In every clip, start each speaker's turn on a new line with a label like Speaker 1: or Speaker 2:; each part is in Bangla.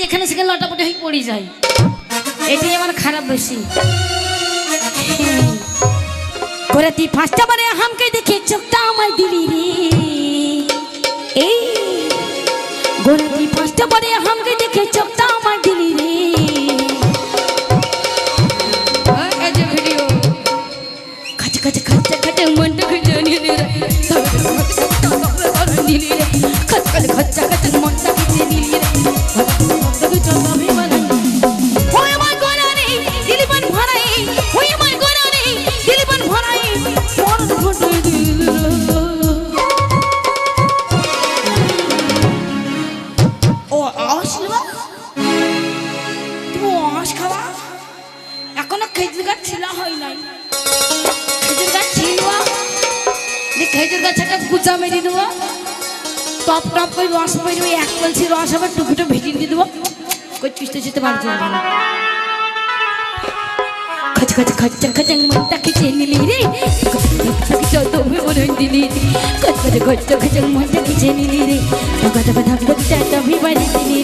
Speaker 1: যেখানে সেখানে লটাপটে হয়ে পড়ে যাই এটাই আমার খারাপ বেশি। করে তুই ফার্স্টটা বারে হামকে দেখে চোখটা আমায় দিলি রে। এই গোরে তুই ফার্স্টটা বারে খেজুর গাছ একটা কুচা মেরে দেবো টপ টপ করে রস বেরোবে এক কলসি রস আবার টুকুটো ভেজিয়ে দিয়ে দেবো। কই চুষতে চুষতে পারছ না। খচ খচ খচ খচ মনটা খিচে নিলি রে? যত মনে দিলি খচ খচ খচ খচ মনটা খিচে নিলি রে? ধকা ধকা ধক ধক চাটা দিলি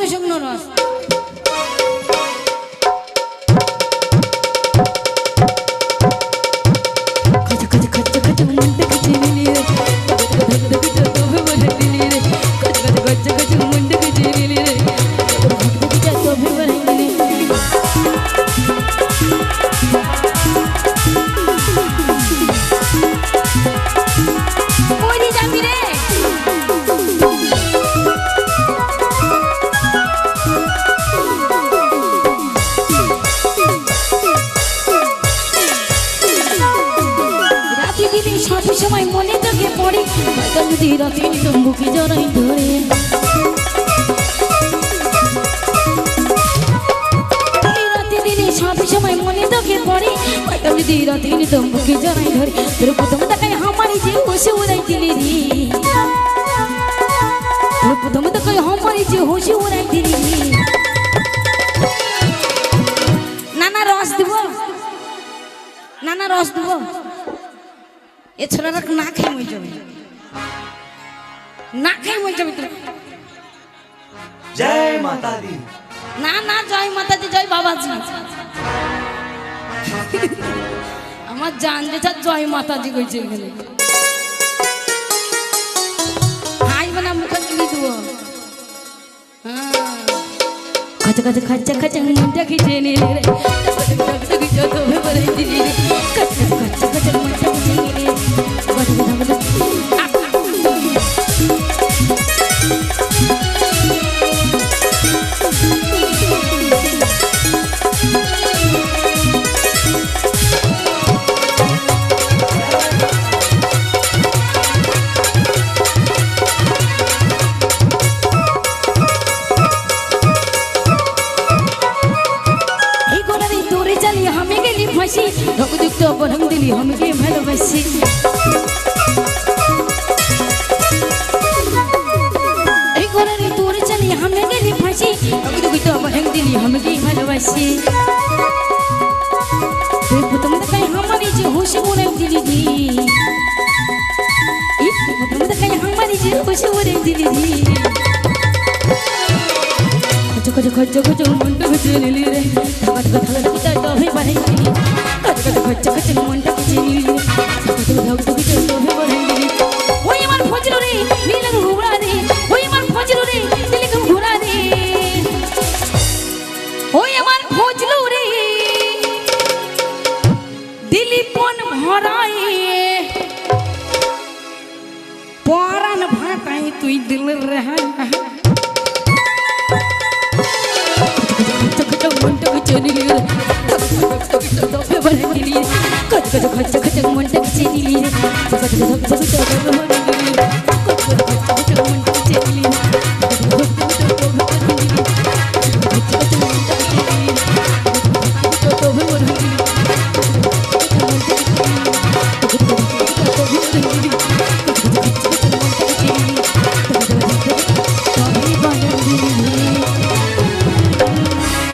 Speaker 1: না শুকনো শুকনো হয়তো যদি রাতে তো মুখে জড়াই ধরে? এই রাতে দিনে সব সময় মনে তোকে পড়ে। হয়তো যদি রাতে তো মুখে জড়াই ধরে? তোর প্রথম দেখায় আমারই যে বসে উড়াই দিলি রে। তোর প্রথম দেখায় আমারই যে হোসে উড়াই দিলি রে। নানা রস দিব। নানা রস দিব। এ ছেলেরা না মরে যাবে না মরে যাবে
Speaker 2: জয় মাতা দি
Speaker 1: না না জয় মাতাজি জয় বাবাজি আমার জান যেটা জয় মাতাজি কইছে এখানে হাই বানা মুখে তুলি দিব খাচা খাচা খাচা খাচা মুন্ডা খিচে নে রে ভরে দিলি রে আমি ফাঁসি ঢকযুক্ত বরং দিলি আমাকে ভালোবাসি। খচ খচ মনটা খুঁজে নিলি রে খচ খচ মনটা খুঁজে নিলি তবে বাড়াই हराइए पौरान भाताई तू दिल रहा। मंडक चली मंडक चली